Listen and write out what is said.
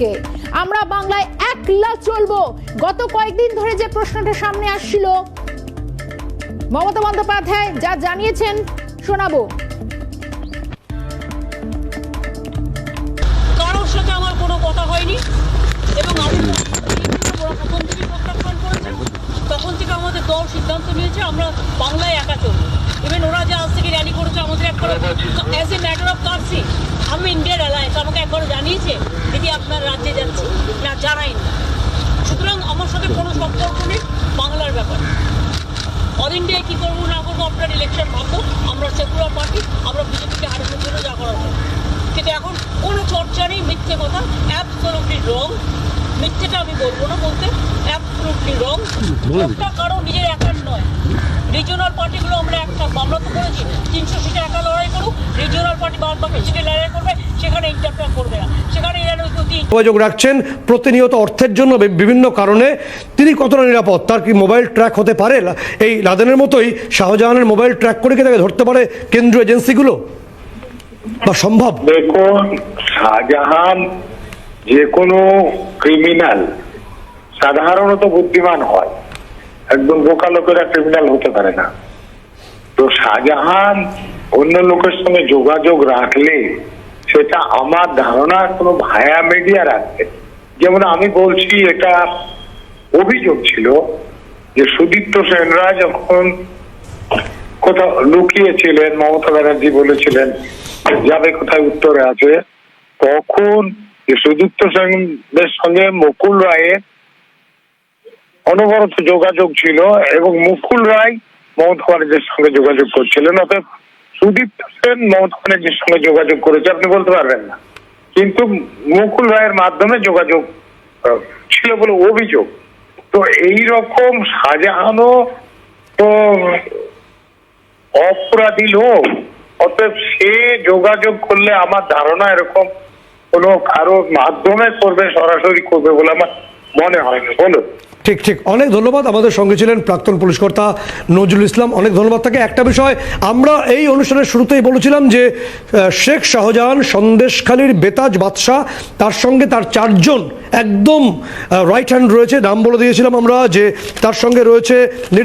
থেকে। আমরা বাংলায় একলা চলবো। গত কয়েকদিন ধরে যে প্রশ্নটা সামনে আসছিল মমতা বন্দ্যোপাধ্যায় যা জানিয়েছেন শোনাবো। কারোর সাথে আমার কোনো কথা হয়নি এবং আমি ওরা প্রথম থেকে প্রত্যাখ্যান করেছে তখন থেকে আমাদের দল সিদ্ধান্ত নিয়েছে আমরা বাংলায় একা চলবো। ইভেন ওরা যে আজ থেকে র্যালি করেছে আমাদের একবার as a matter of course আমি ইন্ডিয়ার অ্যালায়েন্স আমাকে একবার জানিয়েছে দিদি আপনার রাজ্যে যাচ্ছি। না জানাই না। সুতরাং আমার সাথে কোনো সম্পর্ক নেই বাংলার ব্যাপারে। অল ইন্ডিয়ায় কী করব না করব আপনার ইলেকশন ভাববো আমরা সেকুলার পার্টি আমরা বিজেপিকে হারানোর জন্য যা করার করব। কিন্তু এখন কোনো চর্চা নেই মিথ্যে কথা অ্যাবসলুটলি রং মিথ্যেটা আমি বলব না বলতে অ্যাবসলুটলি রং একটা কারও নিজের একার নয়। রিজিওনাল পার্টিগুলো আমরা একটা আমরা তো করেছি তিনশো সিটে একা লড়াই করুক রিজিওনাল পার্টি বাদ বাকি সিটে লড়াই করবে সেখানে ইন্টারফেয়ার করবে না সেখানে এরা নৈতিক যোগাযোগ রাখছেন প্রতিনিয়ত অর্থের জন্য বিভিন্ন কারণে। তিনি কতটা নিরাপদ? তার কি মোবাইল ট্র্যাক হতে পারে? এই লাদেনের মতোই শাহজাহানের মোবাইল ট্র্যাক করে কি তাকে ধরতে পারে কেন্দ্রীয় এজেন্সিগুলো? বা সম্ভব? দেখুন, শাহজাহান যে কোনো ক্রিমিনাল সাধারণত বুদ্ধিমান হয়। একদম বোকা লোকেরা ক্রিমিনাল হতে পারে না। তো শাহজাহান অন্য লোকের সঙ্গে যোগাযোগ রাখলে সেটা আমার ধারণা কোনো ভায়া মিডিয়া রাখবে। যেমন আমি বলছি, এটা অভিযোগ ছিল যে সুদীপ্ত সেনরা যখন কোথাও লুকিয়েছিলেন, মমতা ব্যানার্জি বলেছিলেন যাবে কোথায় উত্তরে আছে, তখন সুদীপ্ত সেনের সঙ্গে মুকুল রায়ের অনবরত যোগাযোগ ছিল এবং মুকুল রায় মমতা ব্যানার্জির সঙ্গে যোগাযোগ করছিলেন, অতএব সুদীপ্ত সেন মমতা ব্যানার্জির সঙ্গে যোগাযোগ করেছে, আপনি বলতে পারবেন না। কিন্তু মুকুল রায়ের মাধ্যমে যোগাযোগ ছিল বলে অভিযোগ। তো এই রকম শাহজাহানও তো অপরাধী লোক, অতএব সে যোগাযোগ করলে আমার ধারণা এরকম কোনো কারও মাধ্যমে করবে, সরাসরি করবে বলে আমার মনে হয় না। বলো ঠিক ঠিক। অনেক ধন্যবাদ। আমাদের সঙ্গে ছিলেন প্রাক্তন পুলিশ কর্তা নজরুল ইসলাম। অনেক ধন্যবাদ তাকে। একটা বিষয়, আমরা এই অনুষ্ঠানের শুরুতেই বলেছিলাম যে শেখ শাহজাহান সন্দেশখালীর বেতাজ বাদশাহ, তার সঙ্গে তার চারজন একদম রাইট হ্যান্ড রয়েছে। নাম বলে দিয়েছিলাম আমরা যে, তার সঙ্গে রয়েছে